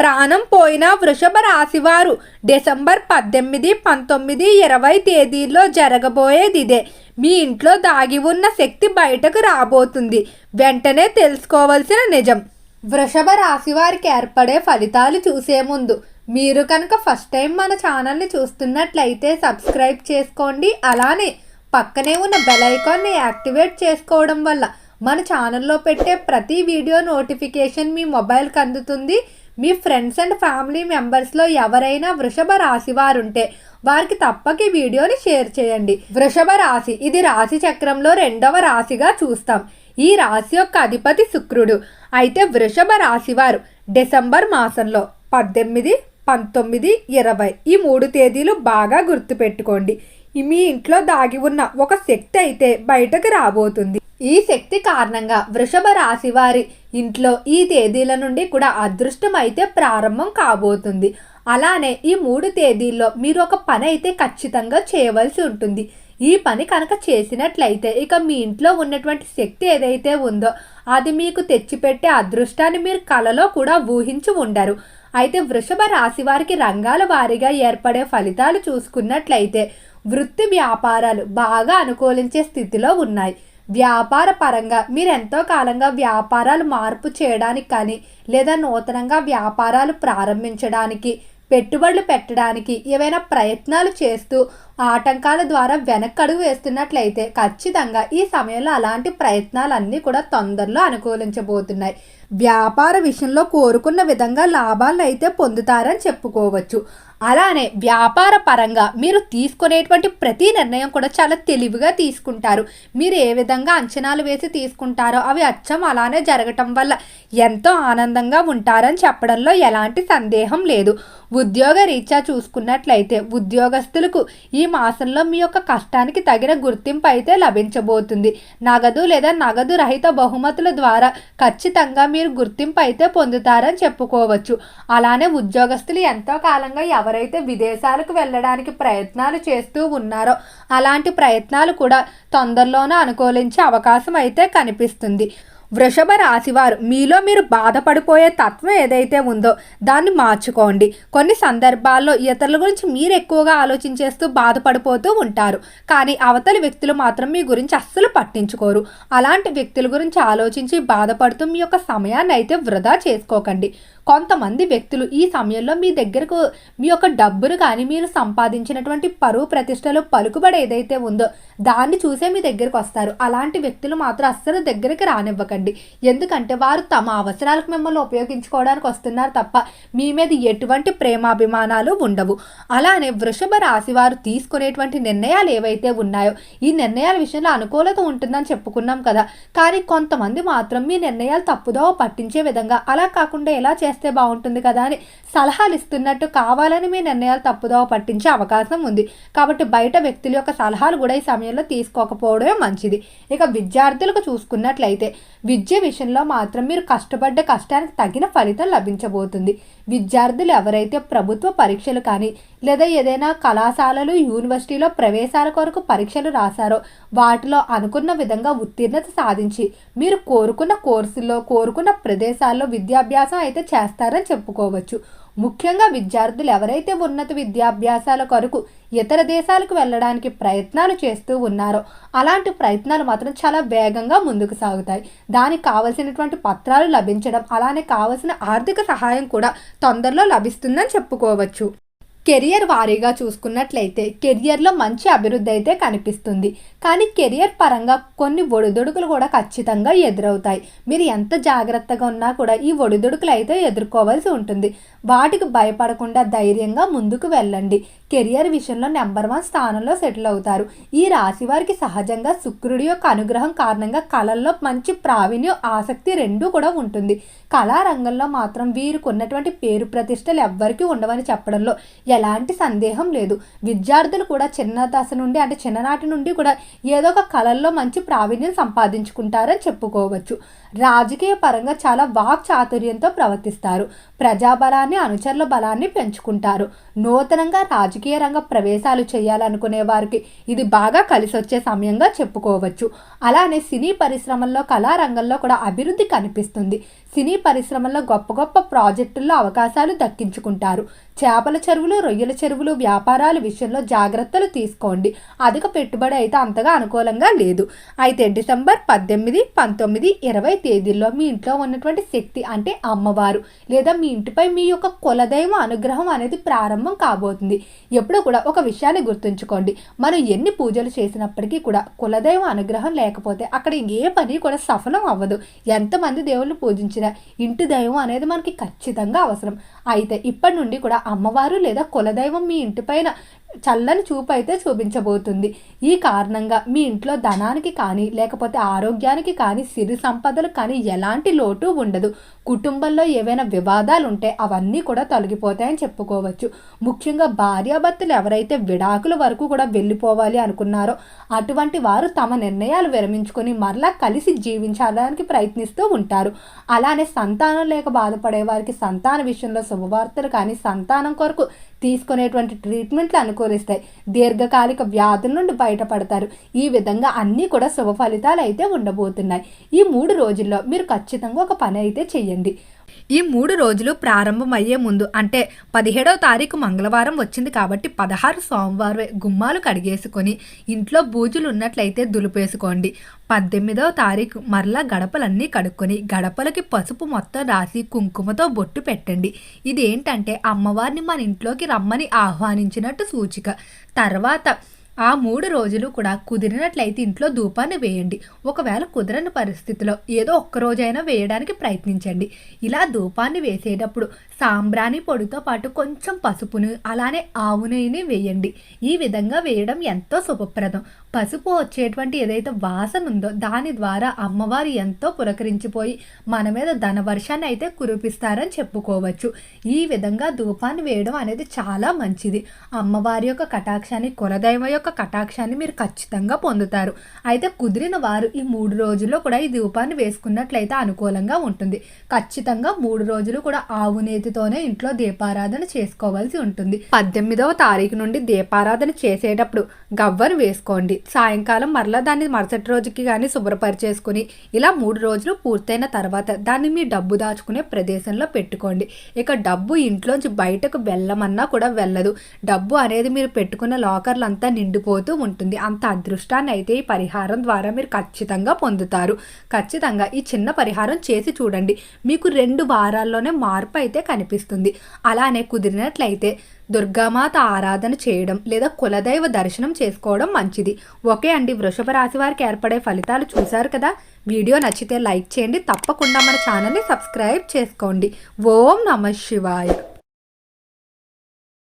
ప్రాణం పోయిన వృషభ రాశివారు డిసెంబర్ పద్దెనిమిది పంతొమ్మిది ఇరవై తేదీల్లో జరగబోయేది ఇదే. మీ ఇంట్లో దాగి ఉన్న శక్తి బయటకు రాబోతుంది. వెంటనే తెలుసుకోవలసిన నిజం. వృషభ రాశి వారికి ఏర్పడే ఫలితాలు చూసే ముందు మీరు కనుక ఫస్ట్ టైం మన ఛానల్ని చూస్తున్నట్లయితే సబ్స్క్రైబ్ చేసుకోండి. అలానే పక్కనే ఉన్న బెల్ ఐకాన్ని యాక్టివేట్ చేసుకోవడం వల్ల మన ఛానల్లో పెట్టే ప్రతి వీడియో నోటిఫికేషన్ మీ మొబైల్కి అందుతుంది. మీ ఫ్రెండ్స్ అండ్ ఫ్యామిలీ మెంబర్స్లో ఎవరైనా వృషభ రాశి వారుంటే వారికి తప్పక ఈ వీడియోని షేర్ చేయండి. వృషభ రాశి ఇది రాశి చక్రంలో రెండవ రాశిగా చూస్తాం. ఈ రాశి యొక్క అధిపతి శుక్రుడు. అయితే వృషభ రాశి వారు డిసెంబర్ మాసంలో పద్దెనిమిది పంతొమ్మిది ఇరవై ఈ మూడు తేదీలు బాగా గుర్తుపెట్టుకోండి. మీ ఇంట్లో దాగి ఉన్న ఒక శక్తి అయితే బయటకు రాబోతుంది. ఈ శక్తి కారణంగా వృషభ రాశి వారి ఇంట్లో ఈ తేదీల నుండి కూడా అదృష్టం అయితే ప్రారంభం కాబోతుంది. అలానే ఈ మూడు తేదీల్లో మీరు ఒక పని అయితే ఖచ్చితంగా చేయవలసి ఉంటుంది. ఈ పని కనుక చేసినట్లయితే ఇక మీ ఇంట్లో ఉన్నటువంటి శక్తి ఏదైతే ఉందో అది మీకు తెచ్చిపెట్టే అదృష్టాన్ని మీరు కలలో కూడా ఊహించి ఉండరు. అయితే వృషభ రాశి వారికి రంగాల వారీగా ఏర్పడే ఫలితాలు చూసుకున్నట్లయితే వృత్తి వ్యాపారాలు బాగా అనుకూలించే స్థితిలో ఉన్నాయి. వ్యాపార పరంగా మీరు ఎంతో కాలంగా వ్యాపారాలు మార్పు చేయడానికి కానీ లేదా నూతనంగా వ్యాపారాలు ప్రారంభించడానికి పెట్టుబడులు పెట్టడానికి ఏవైనా ప్రయత్నాలు చేస్తూ ఆటంకాల ద్వారా వెనక్కడుగు వేస్తున్నట్లయితే ఖచ్చితంగా ఈ సమయంలో అలాంటి ప్రయత్నాలన్నీ కూడా తొందరలో అనుకూలించబోతున్నాయి. వ్యాపార విషయంలో కోరుకున్న విధంగా లాభాలను అయితే పొందుతారని చెప్పుకోవచ్చు. అలానే వ్యాపార పరంగా మీరు తీసుకునేటువంటి ప్రతి నిర్ణయం కూడా చాలా తెలివిగా తీసుకుంటారు. మీరు ఏ విధంగా అంచనాలు వేసి తీసుకుంటారో అవి అచ్చం అలానే జరగటం వల్ల ఎంతో ఆనందంగా ఉంటారని చెప్పడంలో ఎలాంటి సందేహం లేదు. ఉద్యోగ రీత్యా చూసుకున్నట్లయితే ఉద్యోగస్తులకు ఈ మాసంలో మీ యొక్క కష్టానికి తగిన గుర్తింపు అయితే లభించబోతుంది. నగదు లేదా నగదు రహిత బహుమతుల ద్వారా ఖచ్చితంగా మీరు గుర్తింపు అయితే పొందుతారని చెప్పుకోవచ్చు. అలానే ఉద్యోగస్తులు ఎంతో కాలంగా ఎవరు ఎవరైతే విదేశాలకు వెళ్ళడానికి ప్రయత్నాలు చేస్తూ ఉన్నారో అలాంటి ప్రయత్నాలు కూడా తొందరలోనే అనుకూలించే అవకాశం అయితే కనిపిస్తుంది. వృషభ రాశివారు మీలో మీరు బాధపడిపోయే తత్వం ఏదైతే ఉందో దాన్ని మార్చుకోండి. కొన్ని సందర్భాల్లో ఇతరుల గురించి మీరు ఎక్కువగా ఆలోచించేస్తూ బాధపడిపోతూ ఉంటారు. కానీ అవతలి వ్యక్తులు మాత్రం మీ గురించి అస్సలు పట్టించుకోరు. అలాంటి వ్యక్తుల గురించి ఆలోచించి బాధపడుతూ మీ యొక్క సమయాన్ని అయితే వృధా చేసుకోకండి. కొంతమంది వ్యక్తులు ఈ సమయంలో మీ దగ్గరకు మీ యొక్క డబ్బును కానీ మీరు సంపాదించినటువంటి పరువు ప్రతిష్టలు పలుకుబడి ఏదైతే ఉందో దాన్ని చూసే మీ దగ్గరకు వస్తారు. అలాంటి వ్యక్తులు మాత్రం అస్సలు దగ్గరికి రానివ్వకండి. ఎందుకంటే వారు తమ అవసరాలకు మిమ్మల్ని ఉపయోగించుకోవడానికి వస్తున్నారు తప్ప మీ మీద ఎటువంటి ప్రేమాభిమానాలు ఉండవు. అలానే వృషభ రాశి వారు తీసుకునేటువంటి నిర్ణయాలు ఏవైతే ఉన్నాయో ఈ నిర్ణయాల విషయంలో అనుకూలత ఉంటుందని చెప్పుకున్నాం కదా. కానీ కొంతమంది మాత్రం మీ నిర్ణయాలు తప్పుదో పట్టించే విధంగా అలా కాకుండా ఎలా చేస్తే బాగుంటుంది కదా అని సలహాలు ఇస్తున్నట్టు కావాలని మీ నిర్ణయాలు తప్పుదో పట్టించే అవకాశం ఉంది. కాబట్టి బయట వ్యక్తుల యొక్క సలహాలు కూడా ఈ సమయంలో తీసుకోకపోవడమే మంచిది. ఇక విద్యార్థులకు చూసుకున్నట్లయితే విద్య విషయంలో మాత్రం మీరు కష్టపడ్డ కష్టానికి తగిన ఫలితం లభించబోతుంది. విద్యార్థులు ఎవరైతే ప్రభుత్వ పరీక్షలు కానీ లేదా ఏదైనా కళాశాలలు యూనివర్సిటీలో ప్రవేశాల కొరకు పరీక్షలు రాశారో వాటిలో అనుకున్న విధంగా ఉత్తీర్ణత సాధించి మీరు కోరుకున్న కోర్సుల్లో కోరుకున్న ప్రదేశాల్లో విద్యాభ్యాసం అయితే చేస్తారని చెప్పుకోవచ్చు. ముఖ్యంగా విద్యార్థులు ఎవరైతే ఉన్నత విద్యాభ్యాసాల కొరకు ఇతర దేశాలకు వెళ్ళడానికి ప్రయత్నాలు చేస్తూ ఉన్నారో. అలాంటి ప్రయత్నాలు మాత్రం చాలా వేగంగా ముందుకు సాగుతాయి. దానికి కావలసినటువంటి పత్రాలు లభించడం అలానే కావలసిన ఆర్థిక సహాయం కూడా తొందరలో లభిస్తుందని చెప్పుకోవచ్చు. కెరియర్ వారీగా చూసుకున్నట్లయితే కెరియర్లో మంచి అభివృద్ధి అయితే కనిపిస్తుంది. కానీ కెరియర్ పరంగా కొన్ని ఒడిదుడుకులు కూడా ఖచ్చితంగా ఎదురవుతాయి. మీరు ఎంత జాగ్రత్తగా ఉన్నా కూడా ఈ ఒడిదుడుకులు అయితే ఎదుర్కోవాల్సి ఉంటుంది. వాటికి భయపడకుండా ధైర్యంగా ముందుకు వెళ్ళండి. కెరియర్ విషయంలో నెంబర్ వన్ స్థానంలో సెటిల్ అవుతారు. ఈ రాశి వారికి సహజంగా శుక్రుడి యొక్క అనుగ్రహం కారణంగా కళల్లో మంచి ప్రావీణ్యం ఆసక్తి రెండూ కూడా ఉంటుంది. కళారంగంలో మాత్రం వీరికి ఉన్నటువంటి పేరు ప్రతిష్టలు ఎవ్వరికీ ఉండవని చెప్పడంలో ఎలాంటి సందేహం లేదు. విద్యార్థులు కూడా చిన్న దశ నుండి అంటే చిన్ననాటి నుండి కూడా ఏదో ఒక కళల్లో మంచి ప్రావీణ్యం సంపాదించుకుంటారని చెప్పుకోవచ్చు. రాజకీయ పరంగా చాలా వాక్ చాతుర్యంతో ప్రవర్తిస్తారు. ప్రజాబలాన్ని అనుచరుల బలాన్ని పెంచుకుంటారు. నూతనంగా రాజకీయ రంగ ప్రవేశాలు చేయాలనుకునే వారికి ఇది బాగా కలిసి వచ్చే సమయంగా చెప్పుకోవచ్చు. అలానే సినీ పరిశ్రమల్లో కళారంగంలో కూడా అభివృద్ధి కనిపిస్తుంది. సినీ పరిశ్రమల్లో గొప్ప గొప్ప ప్రాజెక్టుల్లో అవకాశాలు దక్కించుకుంటారు. చేపల చెరువులు రొయ్యల చెరువులు వ్యాపారాల విషయంలో జాగ్రత్తలు తీసుకోండి. అధిక పెట్టుబడి అయితే అంతగా అనుకూలంగా లేదు. అయితే డిసెంబర్ పద్దెనిమిది పంతొమ్మిది ఇరవై తేదీల్లో మీ ఇంట్లో ఉన్నటువంటి శక్తి అంటే అమ్మవారు. లేదా మీ ఇంటిపై మీ యొక్క కులదైవ అనుగ్రహం అనేది ప్రారంభం కాబోతుంది. ఎప్పుడు కూడా ఒక విషయాన్ని గుర్తుంచుకోండి. మనం ఎన్ని పూజలు చేసినప్పటికీ కూడా కులదైవ అనుగ్రహం లేకపోతే అక్కడ ఏ పని కూడా సఫలం అవ్వదు. ఎంతమంది దేవుళ్ళు పూజించిన ఇంటి దైవం అనేది మనకి ఖచ్చితంగా అవసరం. అయితే ఇప్పటి నుండి కూడా అమ్మవారు లేదా కులదైవం మీ ఇంటిపైన చల్లని చూపు అయితే చూపించబోతుంది. ఈ కారణంగా మీ ఇంట్లో ధనానికి కానీ లేకపోతే ఆరోగ్యానికి కానీ సిరి సంపదలు కానీ ఎలాంటి లోటు ఉండదు. కుటుంబంలో ఏవైనా వివాదాలు ఉంటే అవన్నీ కూడా తొలగిపోతాయని చెప్పుకోవచ్చు. ముఖ్యంగా భార్యాభర్తలు ఎవరైతే విడాకుల వరకు కూడా వెళ్ళిపోవాలి అనుకున్నారో అటువంటి వారు తమ నిర్ణయాలు విరమించుకొని మరలా కలిసి జీవించడానికి ప్రయత్నిస్తూ ఉంటారు. అలానే సంతానం లేక బాధపడే వారికి సంతాన విషయంలో శుభవార్తలు కానీ సంతానం కొరకు తీసుకునేటువంటి ట్రీట్మెంట్లు అనుకూలిస్తాయి. దీర్ఘకాలిక వ్యాధుల నుండి బయటపడతారు. ఈ విధంగా అన్నీ కూడా శుభ ఫలితాలు అయితే ఉండబోతున్నాయి. ఈ మూడు రోజుల్లో మీరు ఖచ్చితంగా ఒక పని అయితే చేయండి ఈ మూడు రోజులు ప్రారంభమయ్యే ముందు అంటే పదిహేడవ తారీఖు మంగళవారం వచ్చింది కాబట్టి పదహారు సోమవారం గుమ్మాలు కడిగేసుకొని ఇంట్లో బూజులు ఉన్నట్లయితే దులిపేసుకోండి. పద్దెనిమిదవ తారీఖు మరలా గడపలన్నీ కడుక్కొని గడపలకి పసుపు మొత్తం రాసి కుంకుమతో బొట్టు పెట్టండి. ఇది ఏంటంటే అమ్మవారిని మన ఇంట్లోకి రమ్మని ఆహ్వానించినట్టు సూచిక. తర్వాత ఆ మూడు రోజులు కూడా కుదిరినట్లయితే ఇంట్లో ధూపాన్ని వేయండి. ఒకవేళ కుదరని పరిస్థితిలో ఏదో ఒక్క రోజైనా వేయడానికి ప్రయత్నించండి. ఇలా ధూపాన్ని వేసేటప్పుడు సాంబ్రాణి పొడితో పాటు కొంచెం పసుపును అలానే ఆవు నెయ్యిని వేయండి. ఈ విధంగా వేయడం ఎంతో శుభప్రదం. పసుపు వచ్చేటువంటి ఏదైతే వాసన ఉందో దాని ద్వారా అమ్మవారు ఎంతో పులకరించిపోయి మన మీద ధనవర్షాన్ని అయితే కురిపిస్తారని చెప్పుకోవచ్చు. ఈ విధంగా ధూపాన్ని వేయడం అనేది చాలా మంచిది. అమ్మవారి యొక్క కటాక్షాన్ని కులదైవ యొక్క కటాక్షాన్ని మీరు ఖచ్చితంగా పొందుతారు. అయితే కుదిరిన వారు ఈ మూడు రోజుల్లో కూడా ఈ ధూపాన్ని వేసుకున్నట్లయితే అనుకూలంగా ఉంటుంది. ఖచ్చితంగా మూడు రోజులు కూడా ఆవు నేతితోనే ఇంట్లో దీపారాధన చేసుకోవాల్సి ఉంటుంది. పద్దెనిమిదవ తారీఖు నుండి దీపారాధన చేసేటప్పుడు గవ్వను వేసుకోండి. సాయంకాలం మరలా దాన్ని మరుసటి రోజుకి కానీ శుభ్రపరిచేసుకుని ఇలా మూడు రోజులు పూర్తయిన తర్వాత దాన్ని మీ డబ్బు దాచుకునే ప్రదేశంలో పెట్టుకోండి. ఇక డబ్బు ఇంట్లోంచి బయటకు వెళ్ళమన్నా కూడా వెళ్ళదు. డబ్బు అనేది మీరు పెట్టుకున్న లాకర్లు అంతా నిండిపోతూ ఉంటుంది. అంత అదృష్టాన్ని అయితే ఈ పరిహారం ద్వారా మీరు ఖచ్చితంగా పొందుతారు. ఖచ్చితంగా ఈ చిన్న పరిహారం చేసి చూడండి. మీకు రెండు వారాల్లోనే మార్పు అయితే కనిపిస్తుంది అలానే కుదిరినట్లయితే దుర్గామాత ఆరాధన చేయడం లేదా కులదైవ దర్శనం చేసుకోవడం మంచిది. ఓకే అండి వృషభ రాశి వారికి ఏర్పడే ఫలితాలు చూశారు కదా? వీడియో నచ్చితే లైక్ చేయండి. తప్పకుండా మన ఛానల్ని సబ్స్క్రైబ్ చేసుకోండి. ఓం నమ శివాయ.